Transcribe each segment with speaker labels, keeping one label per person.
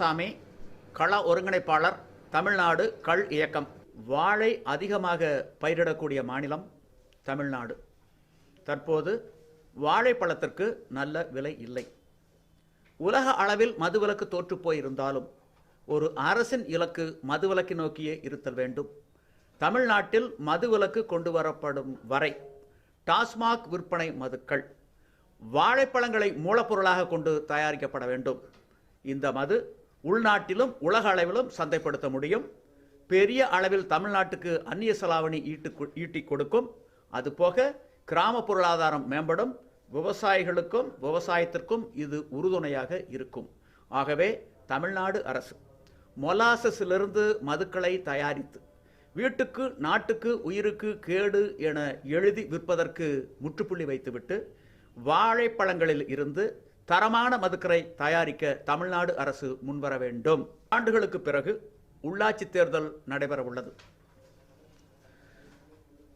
Speaker 1: சாமி கள ஒருங்கிணைப்பாளர் தமிழ்நாடு கள் இயக்கம். வாழை அதிகமாக பயிரிடக்கூடிய மாநிலம் தமிழ்நாடு. தற்போது வாழைப்பழத்திற்கு நல்ல விலை இல்லை. உலக அளவில் மதுவிலக்கு தோற்று போயிருந்தாலும் ஒரு அரசின் இலக்கு மதுவிலக்கு நோக்கியே இருத்தல் வேண்டும். தமிழ்நாட்டில் மதுவிலக்கு கொண்டு வரப்படும் வரை டாஸ்மாக் விற்பனை மதுக்கள் வாழைப்பழங்களை மூலப்பொருளாக கொண்டு தயாரிக்கப்பட வேண்டும். இந்த மது உள்நாட்டிலும் உலக அளவிலும் சந்தைப்படுத்த முடியும். பெரிய அளவில் தமிழ்நாட்டுக்கு அந்நிய செலாவணி ஈட்டு ஈட்டி கொடுக்கும். அதுபோக கிராம பொருளாதாரம் மேம்படும். விவசாயிகளுக்கும் விவசாயத்திற்கும் இது உறுதுணையாக இருக்கும். ஆகவே தமிழ்நாடு அரசு மொலாசஸிலிருந்து மதுக்களை தயாரித்து வீட்டுக்கு நாட்டுக்கு உயிருக்கு கேடு என எழுதி விற்பதற்கு முற்றுப்புள்ளி வைத்துவிட்டு வாழைப்பழங்களில் இருந்து தரமான மதுக்கரை தயாரிக்க தமிழ்நாடு அரசு முன்வர வேண்டும். ஆண்டுகளுக்கு பிறகு உள்ளாட்சி தேர்தல் நடைபெற உள்ளது.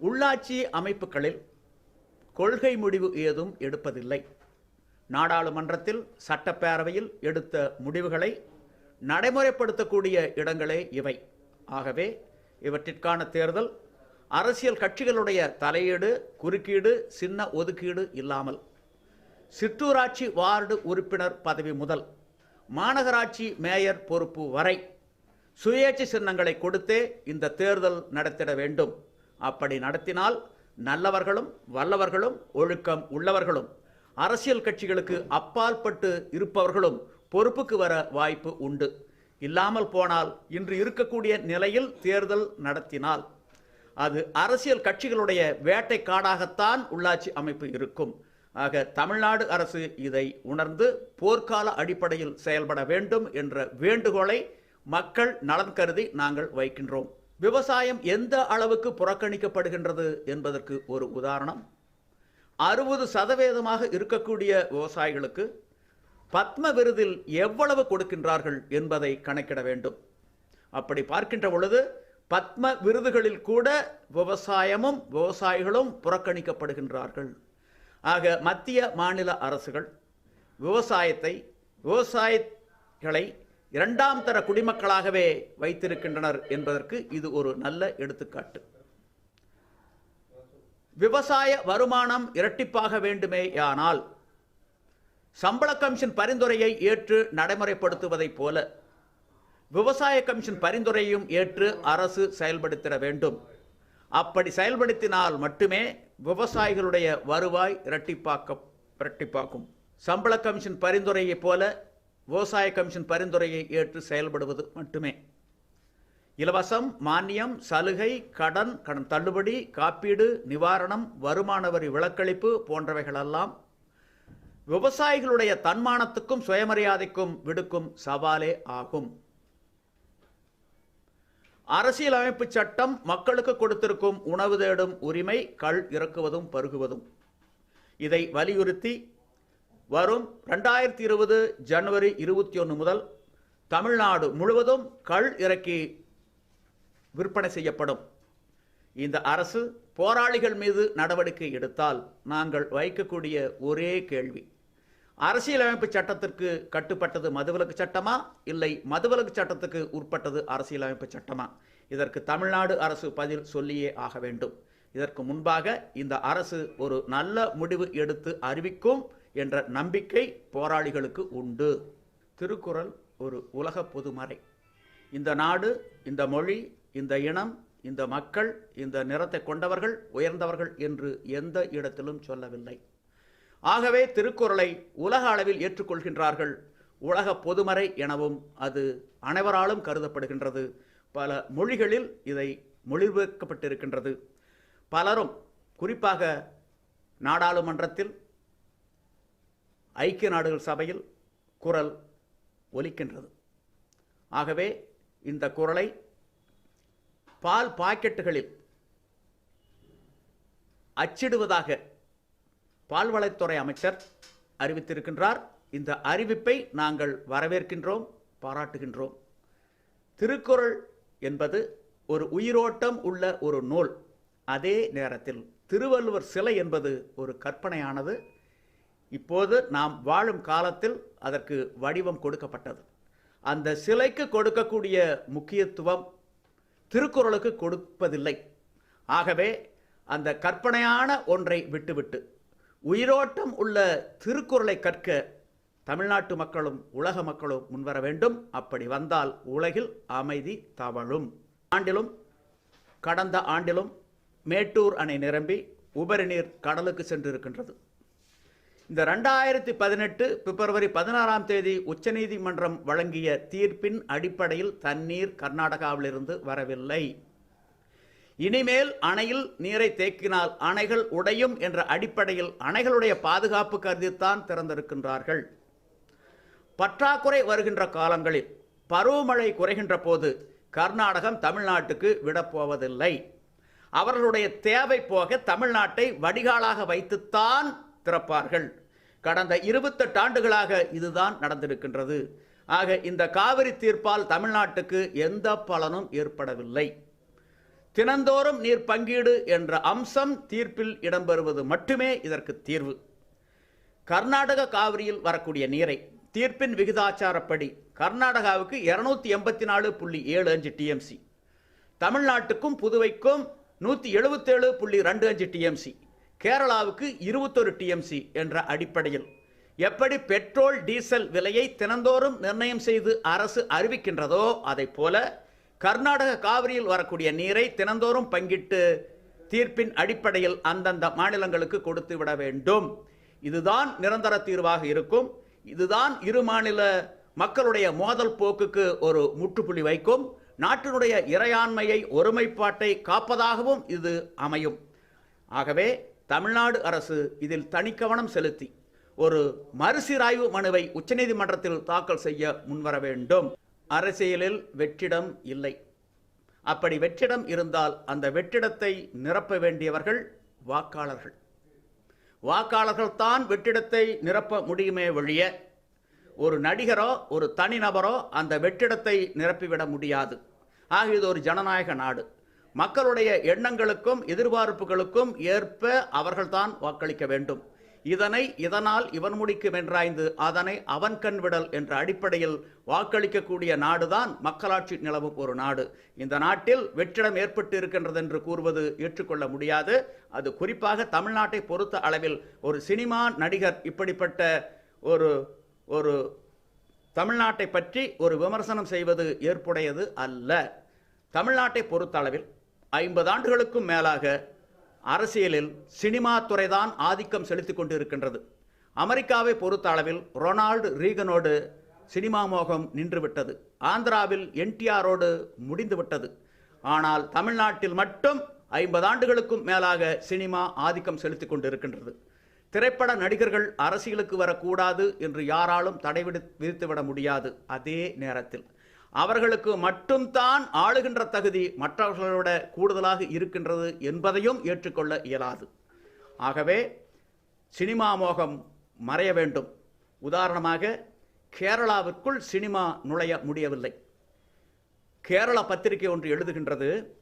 Speaker 1: உள்ளாட்சி அமைப்புகளில் கொள்கை முடிவு ஏதும் எடுப்பதில்லை. நாடாளுமன்றத்தில் சட்டப்பேரவையில் எடுத்த முடிவுகளை நடைமுறைப்படுத்தக்கூடிய இடங்களே இவை. ஆகவே இவற்றிற்கான தேர்தல் அரசியல் கட்சிகளுடைய தலையீடு குறுக்கீடு சின்ன ஒதுக்கீடு இல்லாமல் சிற்றூராட்சி வார்டு உறுப்பினர் பதவி முதல் மாநகராட்சி மேயர் பொறுப்பு வரை சுயேட்சை சின்னங்களை கொடுத்தே இந்த தேர்தல் நடத்திட வேண்டும். அப்படி நடத்தினால் நல்லவர்களும் வல்லவர்களும் ஒழுக்கம் உள்ளவர்களும் அரசியல் கட்சிகளுக்கு அப்பாற்பட்டு இருப்பவர்களும் பொறுப்புக்கு வர வாய்ப்பு உண்டு. இல்லாமல் போனால் இன்று இருக்கக்கூடிய நிலையில் தேர்தல் நடத்தினால் அது அரசியல் கட்சிகளுடைய வேட்டை காடாகத்தான் உள்ளாட்சி அமைப்பு இருக்கும். ஆக தமிழ்நாடு அரசு இதை உணர்ந்து போர்க்கால அடிப்படையில் செயல்பட வேண்டும் என்ற வேண்டுகோளை மக்கள் நலன் கருதி நாங்கள் வைக்கின்றோம். விவசாயம் எந்த அளவுக்கு புறக்கணிக்கப்படுகின்றது என்பதற்கு ஒரு உதாரணம். அறுபது சதவீதமாக இருக்கக்கூடிய விவசாயிகளுக்கு பத்ம விருதில் எவ்வளவு கொடுக்கின்றார்கள் என்பதை கணக்கிட வேண்டும். அப்படி பார்க்கின்ற பொழுது பத்ம விருதுகளில் கூட விவசாயமும் விவசாயிகளும் புறக்கணிக்கப்படுகின்றார்கள். ஆக மத்திய மாநில அரசுகள் விவசாயத்தை விவசாயிகளை இரண்டாம் தர குடிமக்களாகவே வைத்திருக்கின்றனர் என்பதற்கு இது ஒரு நல்ல எடுத்துக்காட்டு. விவசாய வருமானம் இரட்டிப்பாக வேண்டுமேயானால் சம்பள கமிஷன் பரிந்துரையை ஏற்று நடைமுறைப்படுத்துவதைப் போல விவசாய கமிஷன் பரிந்துரையும் ஏற்று அரசு செயல்படுத்திட வேண்டும். அப்படி செயல்படுத்தினால் மட்டுமே விவசாயிகளுடைய வருவாய் இரட்டிப்பாக்க இரட்டிப்பாக்கும். சம்பள கமிஷன் பரிந்துரையைப் போல விவசாய கமிஷன் பரிந்துரையை ஏற்று செயல்படுவது மட்டுமே. இலவசம் மானியம் சலுகை கடன் கடன் தள்ளுபடி காப்பீடு நிவாரணம் வருமான வரி விலக்களிப்பு போன்றவைகளெல்லாம் விவசாயிகளுடைய தன்மானத்துக்கும் சுயமரியாதைக்கும் விடுக்கும் சவாலே ஆகும். அரசியலமைப்பு சட்டம் மக்களுக்கு கொடுத்திருக்கும் உணவு தேடும் உரிமை கள் இறக்குவதும் பருகுவதும். இதை வலியுறுத்தி வரும் ரெண்டாயிரத்தி இருபது ஜனவரி இருபத்தி ஒன்று முதல் தமிழ்நாடு முழுவதும் கள் இறக்கி விற்பனை செய்யப்படும். இந்த அரசு போராளிகள் மீது நடவடிக்கை எடுத்தால் நாங்கள் வைக்கக்கூடிய ஒரே கேள்வி. அரசியலமைப்பு சட்டத்திற்கு கட்டுப்பட்டது மதுவிலக்கு சட்டமா? இல்லை மதுவிலக்கு சட்டத்துக்கு உட்பட்டது அரசியலமைப்பு சட்டமா? இதற்கு தமிழ்நாடு அரசு பதில் சொல்லியே ஆக வேண்டும். இதற்கு முன்பாக இந்த அரசு ஒரு நல்ல முடிவு எடுத்து அறிவிக்கும் என்ற நம்பிக்கை போராளிகளுக்கு உண்டு. திருக்குறள் ஒரு உலக பொதுமறை. இந்த நாடு இந்த மொழி இந்த இனம் இந்த மக்கள் இந்த நிறத்தை கொண்டவர்கள் உயர்ந்தவர்கள் என்று எந்த இடத்திலும் சொல்லவில்லை. ஆகவே திருக்குறளை உலக அளவில் ஏற்றுக்கொள்கின்றார்கள். உலக பொதுமறை எனவும் அது அனைவராலும் கருதப்படுகின்றது. பல மொழிகளில் இதை மொழிபெயர்க்கப்பட்டிருக்கின்றது. பலரும் குறிப்பாக நாடாளுமன்றத்தில் ஐக்கிய நாடுகள் சபையில் குரல் ஒலிக்கின்றது. ஆகவே இந்த குரலை பால் பாக்கெட்டுகளில் அச்சிடுவதாக பால்வளத்துறை அமைச்சர் அறிவித்திருக்கின்றார். இந்த அறிவிப்பை நாங்கள் வரவேற்கின்றோம் பாராட்டுகின்றோம். திருக்குறள் என்பது ஒரு உயிரோட்டம் உள்ள ஒரு நூல். அதே நேரத்தில் திருவள்ளுவர் சிலை என்பது ஒரு கற்பனையானது. இப்போது நாம் வாழும் காலத்தில் அதற்கு வடிவம் கொடுக்கப்பட்டது. அந்த சிலைக்கு கொடுக்கக்கூடிய முக்கியத்துவம் திருக்குறளுக்கு கொடுப்பதில்லை. ஆகவே அந்த கற்பனையான ஒன்றை விட்டுவிட்டு உயிரோட்டம் உள்ள திருக்குறளை கற்க தமிழ்நாட்டு மக்களும் உலக மக்களும் முன்வர வேண்டும். அப்படி வந்தால் உலகில் அமைதி தவழும். ஆண்டிலும் கடந்த ஆண்டிலும் மேட்டூர் அணை நிரம்பி உபரி நீர் கடலுக்கு சென்றிருக்கின்றது. இந்த ரெண்டாயிரத்தி பதினெட்டு பிப்ரவரி பதினாறாம் தேதி உச்சநீதிமன்றம் வழங்கிய தீர்ப்பின் அடிப்படையில் தண்ணீர் கர்நாடகாவிலிருந்து வரவில்லை. இனிமேல் அணையில் நீரை தேக்கினால் அணைகள் உடையும் என்ற அடிப்படையில் அணைகளுடைய பாதுகாப்பு கருதித்தான் திறந்திருக்கின்றார்கள். பற்றாக்குறை வருகின்ற காலங்களில் பருவமழை குறைகின்ற போது கர்நாடகம் தமிழ்நாட்டுக்கு விடப்போவதில்லை அவர்களுடைய தேவை போக தமிழ்நாட்டை வடிகாலாக வைத்துத்தான் திறப்பார்கள். கடந்த இருபத்தெட்டு ஆண்டுகளாக இதுதான் நடந்திருக்கின்றது. ஆக இந்த காவிரி தீர்ப்பால் தமிழ்நாட்டுக்கு எந்த பலனும் ஏற்படவில்லை. தினந்தோறும் நீர் பங்கீடு என்ற அம்சம் தீர்ப்பில் இடம்பெறுவது மட்டுமே இதற்கு தீர்வு. கர்நாடக காவிரியில் வரக்கூடிய நீரை தீர்ப்பின் விகிதாச்சாரப்படி கர்நாடகாவுக்கு இருநூத்தி எண்பத்தி நாலு புள்ளி ஏழு அஞ்சு டிஎம்சி தமிழ்நாட்டுக்கும் புதுவைக்கும் நூற்றி எழுபத்தேழு புள்ளி ரெண்டு அஞ்சு டிஎம்சி கேரளாவுக்கு இருபத்தொரு டிஎம்சி என்ற அடிப்படையில் எப்படி பெட்ரோல் டீசல் விலையை தினந்தோறும் நிர்ணயம் செய்து அரசு அறிவிக்கின்றதோ அதைப் போல கர்நாடக காவிரியில் வரக்கூடிய நீரை தினந்தோறும் பங்கிட்டு தீர்ப்பின் அடிப்படையில் அந்தந்த மாநிலங்களுக்கு கொடுத்து விட வேண்டும். இதுதான் நிரந்தர தீர்வாக இருக்கும். இதுதான் இரு மாநில மக்களுடைய மோதல் போக்குக்கு ஒரு முற்றுப்புள்ளி வைக்கும். நாட்டினுடைய இறையாண்மையை ஒருமைப்பாட்டை காப்பதாகவும் இது அமையும். ஆகவே தமிழ்நாடு அரசு இதில் தனிக்கவனம் செலுத்தி ஒரு மறுசீராய்வு மனுவை உச்சநீதிமன்றத்தில் தாக்கல் செய்ய முன்வர வேண்டும். அரசியலில் வெற்றிடம் இல்லை. அப்படி வெற்றிடம் இருந்தால் அந்த வெற்றிடத்தை நிரப்ப வேண்டியவர்கள் வாக்காளர்கள். வாக்காளர்கள் தான் வெற்றிடத்தை நிரப்ப முடியுமே ஒழிய ஒரு நடிகரோ ஒரு தனிநபரோ அந்த வெற்றிடத்தை நிரப்பிவிட முடியாது. ஆக இது ஒரு ஜனநாயக நாடு. மக்களுடைய எண்ணங்களுக்கும் எதிர்பார்ப்புகளுக்கும் ஏற்ப அவர்கள்தான் வாக்களிக்க வேண்டும். இதனை இதனால் இவன் முடிக்கும் என்றாய்ந்து அதனை அவன் கண் விடல் என்ற அடிப்படையில் வாக்களிக்கக்கூடிய நாடுதான் மக்களாட்சி நிலவும் ஒரு நாடு. இந்த நாட்டில் வெற்றிடம் ஏற்பட்டு இருக்கின்றது என்று கூறுவது ஏற்றுக்கொள்ள முடியாது. அது குறிப்பாக தமிழ்நாட்டை பொறுத்த அளவில் ஒரு சினிமா நடிகர் இப்படிப்பட்ட ஒரு ஒரு தமிழ்நாட்டை பற்றி ஒரு விமர்சனம் செய்வது ஏற்புடையது அல்ல. தமிழ்நாட்டை பொறுத்த அளவில் ஐம்பது ஆண்டுகளுக்கும் மேலாக அரசியலில் சினிமா துறைதான் ஆதிக்கம் செலுத்திக் கொண்டு இருக்கின்றது அமெரிக்காவை பொறுத்த அளவில் ரொனால்டு ரீகனோடு சினிமா மோகம் நின்றுவிட்டது. ஆந்திராவில் என்டிஆரோடு முடிந்துவிட்டது. ஆனால் தமிழ்நாட்டில் மட்டும் ஐம்பது ஆண்டுகளுக்கும் மேலாக சினிமா ஆதிக்கம் செலுத்திக் கொண்டு இருக்கின்றது திரைப்பட நடிகர்கள் அரசியலுக்கு வரக்கூடாது என்று யாராலும் தடை விதித்துவிட முடியாது. அதே நேரத்தில் அவர்களுக்கு மட்டும்தான் ஆளுகின்ற தகுதி மற்றவர்களோட கூடுதலாக இருக்கின்றது என்பதையும் ஏற்றுக்கொள்ள இயலாது. ஆகவே சினிமா மோகம் மறைய வேண்டும். உதாரணமாக கேரளாவிற்குள் சினிமா நுழைய முடியவில்லை. கேரள பத்திரிகை ஒன்று எழுதுகின்றது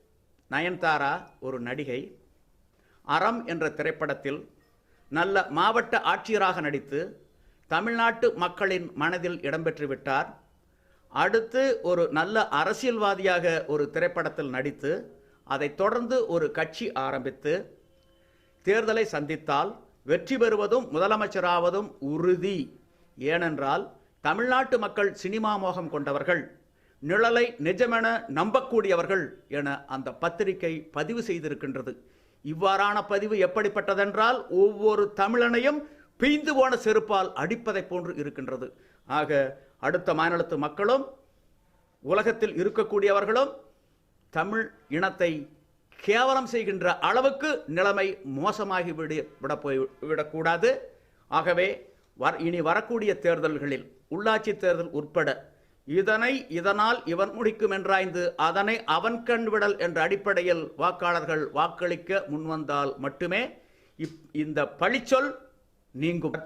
Speaker 1: நயன்தாரா ஒரு நடிகை அறம் என்ற திரைப்படத்தில் நல்ல மாவட்ட ஆட்சியராக நடித்து தமிழ்நாட்டு மக்களின் மனதில் இடம்பெற்று விட்டார் அடுத்து ஒரு நல்ல அரசியல்வாதியாக ஒரு திரைப்படத்தில் நடித்து அதைத் தொடர்ந்து ஒரு கட்சி ஆரம்பித்து தேர்தலை சந்தித்தால் வெற்றி பெறுவதும் முதலமைச்சராவதும் உறுதி. ஏனென்றால் தமிழ்நாட்டு மக்கள் சினிமா மோகம் கொண்டவர்கள் நிழலை நிஜமென நம்பக்கூடியவர்கள் என அந்த பத்திரிகை பதிவு செய்திருக்கின்றது. இவ்வாறான பதிவு எப்படிப்பட்டதென்றால் ஒவ்வொரு தமிழனையும் பிய்ந்து போன செருப்பால் அடிப்பதைப் போன்று இருக்கின்றது. ஆக அடுத்த மாநிலத்து மக்களும் உலகத்தில் இருக்கக்கூடியவர்களும் தமிழ் இனத்தை கேவலம் செய்கின்ற அளவுக்கு நிலைமை மோசமாகி விட விட போய் விடக்கூடாது. ஆகவே வர் இனி வரக்கூடிய தேர்தல்களில் உள்ளாட்சி தேர்தல் உட்பட இதனை இதனால் இவன் முடிக்கும் என்றாய்ந்து அதனை அவன் கண் விடல் என்ற அடிப்படையில் வாக்காளர்கள் வாக்களிக்க முன்வந்தால் மட்டுமே இப் இந்த பழிச்சொல் நீங்கும்.